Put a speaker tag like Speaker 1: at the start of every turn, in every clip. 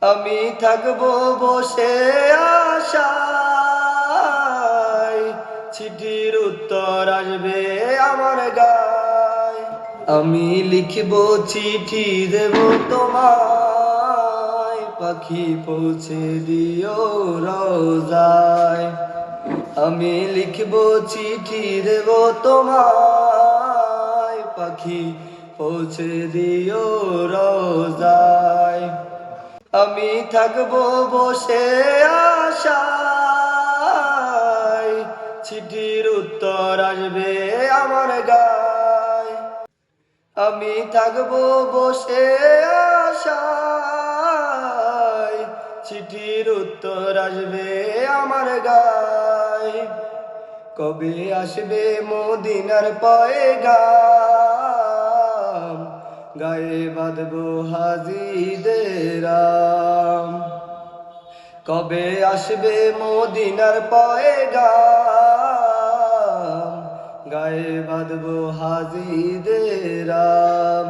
Speaker 1: আমি থাকব বসে আশায়। চিঠির উত্তর আসবে আমার গায়। আমি লিখব চিঠি, দেব তোমায়। পাখি পৌঁছে দিও রোজায়। আমি লিখব চিঠি, দেব তোমায়। পাখি পৌঁছে দিও রোজায়। আমি থাকব বসে আশায়। চিঠির উত্তর আসবে আমার গায়। আমি থাকব বসে আশায়। চিঠির উত্তর আসবে আমার গায়। কবে আসবে মদিনার পয়গাম? গায়ে বাঁধবো হাজিদেরাম। কবে আসবে মদিনার পয়গাম? গায়ে বাঁধবো হাজিদেরাম।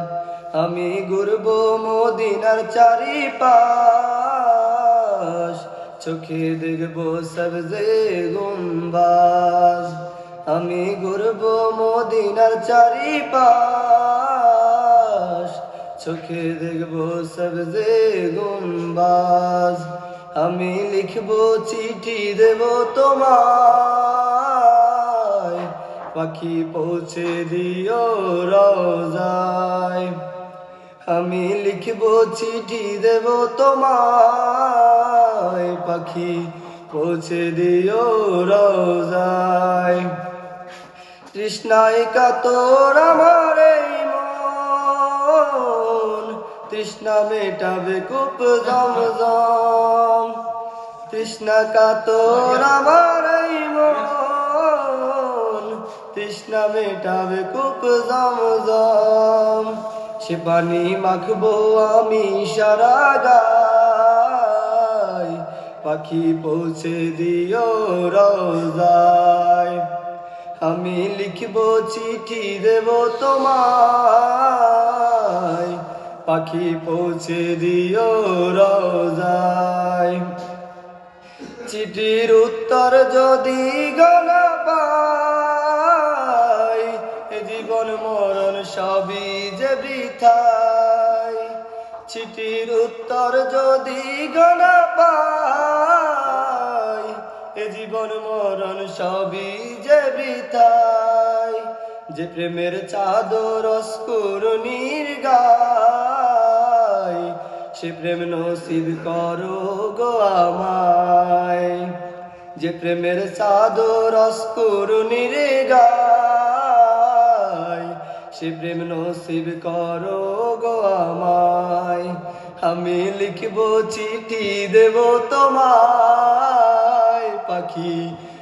Speaker 1: আমি ঘুরব মদিনার চারিপাশ। চোখে দেখব সবজে গুম্বাজ। আমি ঘুরব মদিনার চারিপাশ। চোখে দেখব সবজে গুম্বাজ। আমি লিখব চিঠি দেব তোমায়। পাখি পৌঁছে দিও রোজায়। আমি লিখব চিঠি দেব তোমায়। পাখি পৌঁছে দিও রোজায়। তৃষ্ণায় কাতর আমার এই তৃষ্ণা মেটাবে কূপ জমজম। তৃষ্ণা কাতর আমার মন। তৃষ্ণা মেটাবে কূপ জমজম। সে পানি মাখবো আমি সারা গায়। পাখি পৌঁছে দিও রোজায়। আমি লিখব চিঠি দেব তোমায়। পাখি পৌঁছে দিও রোজায়। চিঠির উত্তর যদি গনা পাই জীবন মরণ সবই যে বৃথাই। চিঠির উত্তর যদি গনা পাই জীবন মরণ সবই যে বৃথাই। যে প্রেমের চাদর অস্কুর নির্গায়, সে প্রেম নসিব করো গো আমায়। যে প্রেমের চাদর অস্কুর নির্গায়, সে প্রেম নসিব করো গো আমায়। আমি লিখব চিঠি দেব তোমায়, পাখি